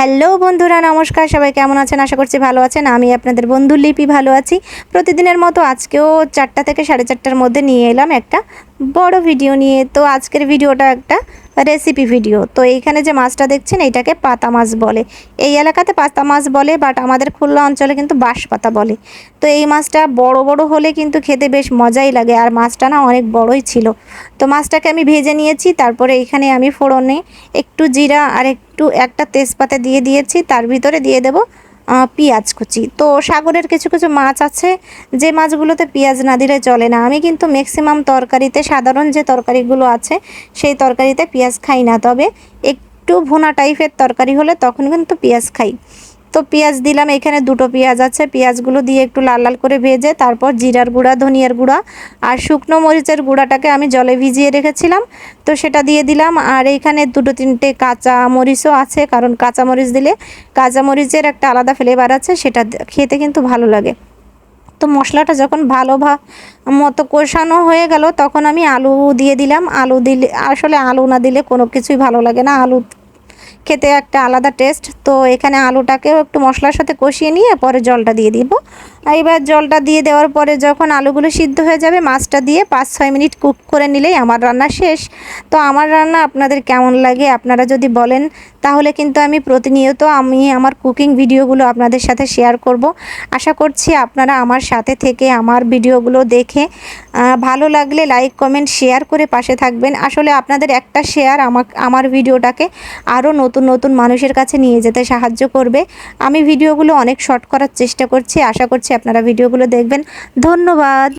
Hello বন্ধুরা, নমস্কার, সবাই কেমন আছেন? আশা করছি ভালো আছেন। আমি আপনাদের বন্ধু লিপি ভালো আছি। প্রতিদিনের মতো আজকেও চারটা থেকে সাড়ে চারটার মধ্যে নিয়ে এলাম একটা বড় ভিডিও নিয়ে। তো আজকের ভিডিওটা একটা রেসিপি ভিডিও তো এইখানে যে মাছটা দেখছেন, এইটাকে পাতা মাছ বলে। এই এলাকাতে পাতা মাছ বলে বাট আমাদের খুলনা অঞ্চলে কিন্তু বাঁশ পাতা বলে। তো এই মাছটা বড় বড় হলে কিন্তু খেতে বেশ মজাই লাগে, আর মাছটা না অনেক বড়ই ছিল। তো মাছটাকে আমি ভেজে নিয়েছি, তারপরে এখানে আমি ফোড়নে একটু জিরা আর একটু একটা তেজপাতা দিয়ে দিয়েছি, তার ভিতরে দিয়ে দেব পেঁয়াজ কুচি। তো সাগরের কিছু কিছু মাছ আছে, যে মাছগুলোতে পেঁয়াজ না দিলে চলে না। আমি কিন্তু ম্যাক্সিমাম তরকারিতে, সাধারণ যে তরকারিগুলো আছে, সেই তরকারিতে পেঁয়াজ খাই না। তবে একটু ভুনা টাইপের তরকারি হলে তখন কিন্তু পেঁয়াজ খাই। তো পেঁয়াজ দিলাম, এখানে দুটো পেঁয়াজ আছে। পেঁয়াজগুলো দিয়ে একটু লাল লাল করে ভেজে তারপর জিরার গুঁড়া, ধনিয়ার গুঁড়া আর শুকনো মরিচের গুঁড়াটাকে আমি জলে ভিজিয়ে রেখেছিলাম। তো সেটা দিয়ে দিলাম। আর এইখানে দুটো তিনটে কাঁচা মরিচও আছে, কারণ কাঁচা মরিচ দিলে কাঁচা মরিচের একটা আলাদা ফ্লেভার আছে, সেটা খেতে কিন্তু ভালো লাগে। তো মশলাটা যখন ভালো মতো কষানো হয়ে গেল, তখন আমি আলু দিয়ে দিলাম। আলু দিলে আসলে আলু না দিলে কোনো কিছুই ভালো লাগে না। আলু খেতে একটা আলাদা টেস্ট তো এখানে আলুটাকেও একটু মশলার সাথে কষিয়ে নিয়ে পরে জলটা দিয়ে দিব। এবার জলটা দিয়ে দেওয়ার পরে যখন আলুগুলো সিদ্ধ হয়ে যাবে, মাছটা দিয়ে পাঁচ ছয় মিনিট কুক করে নিলেই আমার রান্না শেষ। তো আমার রান্না আপনাদের কেমন লাগে আপনারা যদি বলেন, তাহলে কিন্তু আমি প্রতিনিয়ত আমি আমার কুকিং ভিডিওগুলো আপনাদের সাথে শেয়ার করব। আশা করছি আপনারা আমার সাথে থেকে আমার ভিডিওগুলো দেখে ভালো লাগলে লাইক কমেন্ট শেয়ার করে পাশে থাকবেন। আসলে আপনাদের একটা শেয়ার আমার আমার ভিডিওটাকে আরও নতুন নতুন মানুষের কাছে নিয়ে যেতে সাহায্য করবে। আমি ভিডিওগুলো অনেক শর্ট করার চেষ্টা করছি। আশা করছি আপনারা ভিডিওগুলো দেখবেন। ধন্যবাদ।